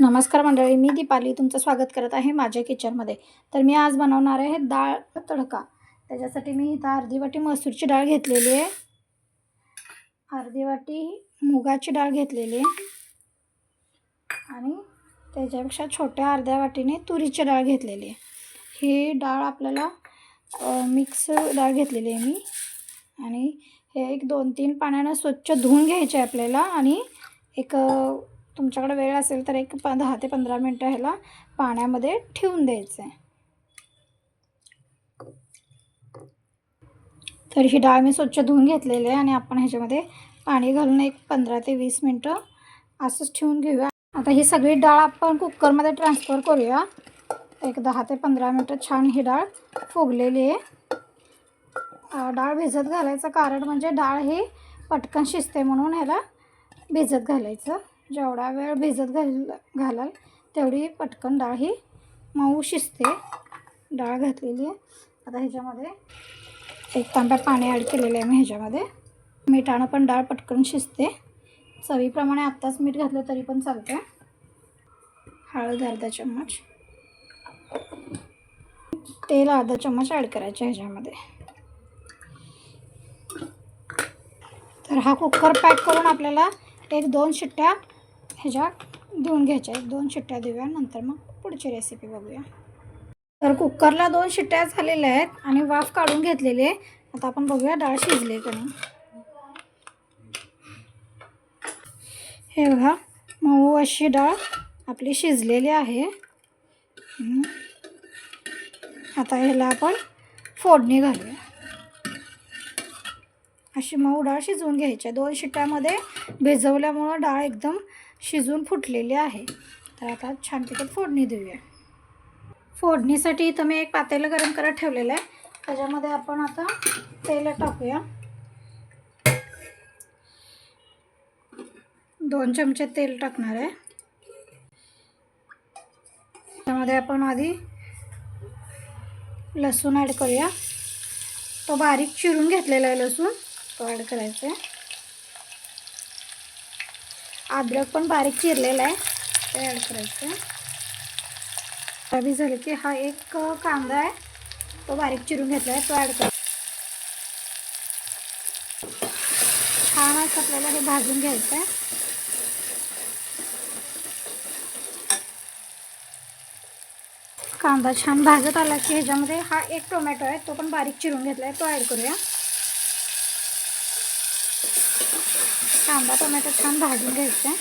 नमस्कार मंडळी मी दीपाली. तुमचं स्वागत करत आहे माझ्या किचनमध्ये. तर मी आज बनवणार आहे डाळ तडका. त्याच्यासाठी मी इथं अर्धी वाटी मसूरची डाळ घेतलेली आहे. अर्धी वाटी मुगाची डाळ घेतलेली आहे. आणि त्याच्यापेक्षा छोट्या अर्ध्या वाटीने तुरीची डाळ घेतलेली आहे. ही डाळ आपल्याला मिक्स डाळ घेतलेली आहे मी. आणि हे एक दोन तीन पाण्यानं स्वच्छ धुवून घ्यायचे आहे आपल्याला. आणि एक तुमच्याकडे वेळ असेल तर एक प दहा ते पंधरा मिनटं ह्याला पाण्यामध्ये ठेवून द्यायचं आहे. तर ही डाळ मी स्वच्छ धुवून घेतलेली आहे आणि आपण ह्याच्यामध्ये पाणी घालून एक पंधरा ते वीस मिनटं असंच ठेवून घेऊया. आता ही सगळी डाळ आपण कुकरमध्ये ट्रान्सफर करूया. एक दहा ते पंधरा मिनटं छान ही डाळ फुगलेली आहे. डाळ भिजत घालायचं कारण म्हणजे डाळ ही पटकन शिजते म्हणून ह्याला भिजत घालायचं. जेवढा वेळ भिजत घाल घालाल तेवढी पटकन डाळ ही मऊ शिजते. डाळ घातलेली आहे. आता ह्याच्यामध्ये एक तांब्या पाणी ॲड केलेलं आहे मी ह्याच्यामध्ये. मिठानं पण डाळ पटकन शिजते. चवीप्रमाणे आत्ताच मीठ घातलं तरी पण चालतं हळद अर्धा चम्मच. तेल अर्धा चम्मच ॲड करायचं ह्याच्यामध्ये. तर हा कुकर पॅक करून आपल्याला एक दोन शिट्ट्या ह्याच्या देऊन घ्यायच्या एक दोन शिट्ट्या देऊया नंतर मग पुढची रेसिपी बघूया. तर कुकरला दोन शिट्ट्या झालेल्या आहेत आणि वाफ काढून घेतलेली आहे. आता आपण बघूया डाळ शिजली का नाही. हे बघा मऊ अशी डाळ आपली शिजलेली आहे. आता ह्याला आपण फोडणी घालूया. अशी मऊ डाळ शिजवून घ्यायची आहे दोन शिट्ट्यामध्ये भिजवल्यामुळं डाळ एकदम शिजून फुटलेली आहे. तर आता छान फोडणी देऊया. फोडणीसाठी इथं मी एक पातेलं गरम करत ठेवलेलं आहे. त्याच्यामध्ये आपण आता तेल टाकूया. दोन चमचे तेल टाकणार आहे. त्यामध्ये आपण आधी लसूण ॲड करूया. तो बारीक चिरून घेतलेला आहे लसूण. ॲड करायचं आहे अद्रक पण बारीक चिरलेला आहे. ते ॲड करायचं आहे झालं की हा एक कांदा आहे. तो बारीक चिरून घेतला आहे तो ॲड कर. छान असं आपल्याला हे भाजून घ्यायचं आहे कांदा छान भाजत आला की ह्याच्यामध्ये हा एक टोमॅटो आहे तो पण बारीक चिरून घेतला आहे तो ॲड करूया. कांदा टोमॅटो छान भाजून घ्यायचा.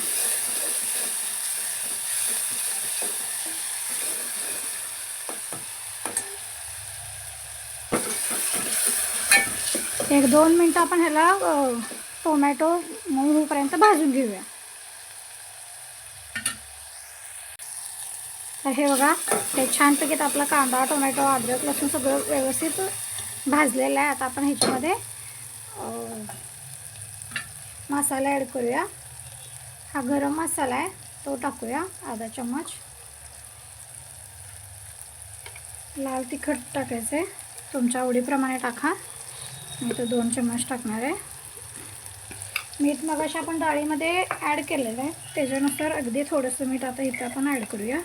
आहे एक दोन मिनटं आपण ह्याला टोमॅटो मऊ भाजून घेऊया. तर हे बघा हे छानपैकी आपला कांदा टोमॅटो अद्रक लसूण सगळं व्यवस्थित भाजलेलं आहे. आता आपण ह्याच्यामध्ये मसाला ॲड करूया. हा गरम मसाला आहे तो टाकूया अर्धा चम्मच. लाल तिखट टाकायचं आहे तुमच्या आवडीप्रमाणे टाका. मी तर दोन चम्मच टाकणार आहे. मीठ मगाशी आपण डाळीमध्ये ॲड केलेलं आहे त्याच्यानुसार अगदी थोडंसं मीठ आता इथं आपण ॲड करूया.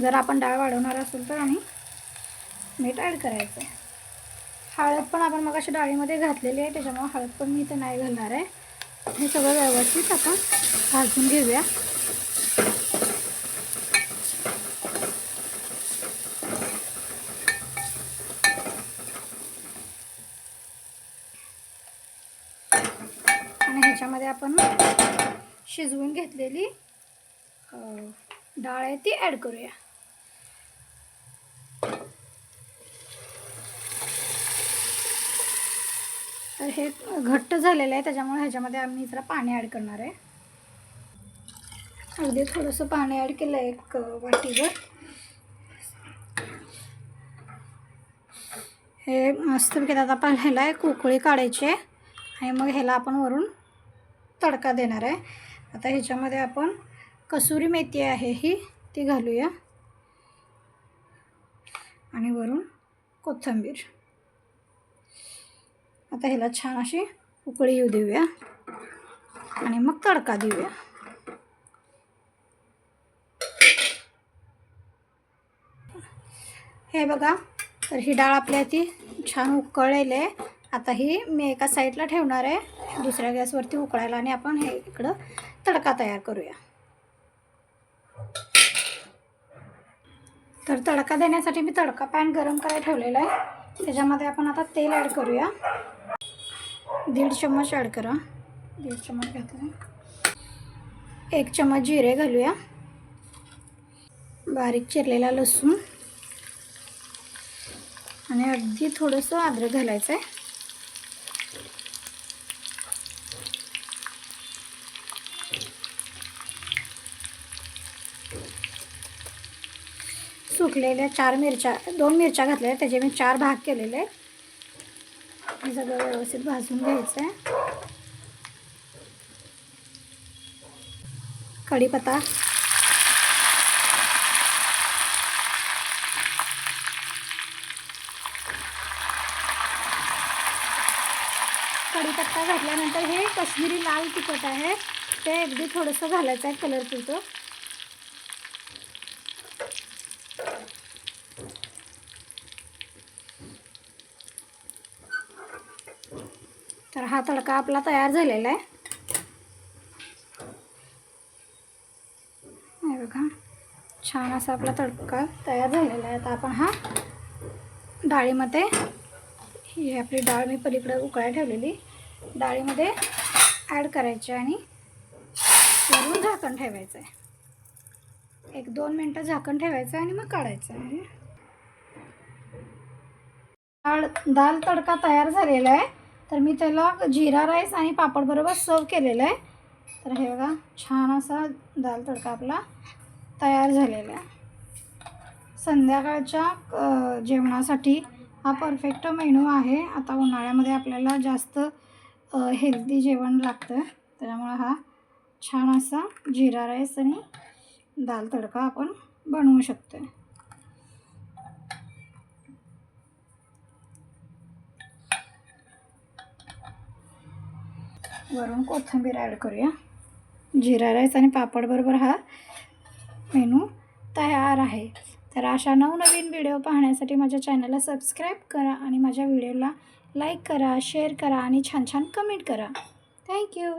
जर आपण डाळ वाढवणार असेल तर आणि मीठ ॲड करायचं आहे हळद पण आपण मगाशी डाळीमध्ये घातलेली आहे त्याच्यामुळे हळद पण मी इथं नाही घालणार आहे. हे सगळं व्यवस्थित आपण भाजून घेऊया. आणि ह्याच्यामध्ये आपण शिजवून घेतलेली डाळ आहे ती ॲड करूया. हे घट्ट झालेलं आहे त्याच्यामुळे ह्याच्यामध्ये आम्ही जरा पाणी ॲड करणार आहे. अगदी थोडंसं पाणी ॲड केलं आहे एक वाटीवर. हे मस्तपैकी आता आपण ह्याला एक उकळी काढायची आहे. आणि मग ह्याला आपण वरून तडका देणार आहे. आता ह्याच्यामध्ये आपण कसुरी मेथी आहे ही ती घालूया. आणि वरून कोथिंबीर. आता ह्याला छान अशी उकळी येऊ देऊया. आणि मग तडका देऊया. हे बघा तर ही डाळ आपल्या ती छान उकळलेली आहे. आता ही मी एका साईडला ठेवणार आहे. दुसऱ्या गॅसवरती उकळायला आणि आपण हे इकडं तडका तयार करूया. तर तडका देण्यासाठी मी तडका पॅन गरम करायला ठेवलेला आहे. त्याच्यामध्ये आपण आता तेल ॲड करूया. दीड चम्मच ॲड करा. दीड चम्मच घातला एक चम्मच जिरे घालूया. बारीक चिरलेला लसूण. आणि अगदी थोडंसं अद्रक घालायचं आहे सुकलेल्या चार मिरच्या दोन मिरच्या घातल्या त्याचे मी चार भाग केलेले आहेत. हे सगळं व्यवस्थित भाजून घ्यायचं आहे कढीपत्ता. कढीपत्ता घातल्यानंतर हे कश्मीरी लाल तिखट आहे. ते अगदी थोडंसं घालायचं आहे कलर पुरतं तर हा तडका आपला तयार झालेला आहे. बघा छान असा आपला तडका तयार झालेला आहे. आता आपण हा डाळीमध्ये ही आपली डाळ मी पलीकडे उकळायला ठेवलेली डाळीमध्ये ॲड करायची आणि वरून झाकण ठेवायचं आहे एक दोन मिनटं झाकण ठेवायचं आणि मग काढायचं आहे डाळ दाल तडका तयार झालेला आहे. तर मी त्याला जिरा राईस आणि पापडबरोबर सर्व केलेलं आहे. तर हे बघा छान असा दाल तडका आपला तयार झालेला आहे. संध्याकाळच्या जेवणासाठी हा परफेक्ट मेनू आहे. आता उन्हाळ्यामध्ये आपल्याला जास्त हेल्दी जेवण लागतं. त्याच्यामुळं हा छान असा जिरा राईस आणि दाल तडका आपण बनवू शकतो वरून कोथिंबीर ॲड करूया. जिरा राईस आणि पापडबरोबर हा मेनू तयार आहे. तर अशा नवनवीन व्हिडिओ पाहण्यासाठी माझ्या चॅनलला सबस्क्राईब करा आणि माझ्या व्हिडिओला लाईक करा शेअर करा आणि छान छान कमेंट करा. थँक्यू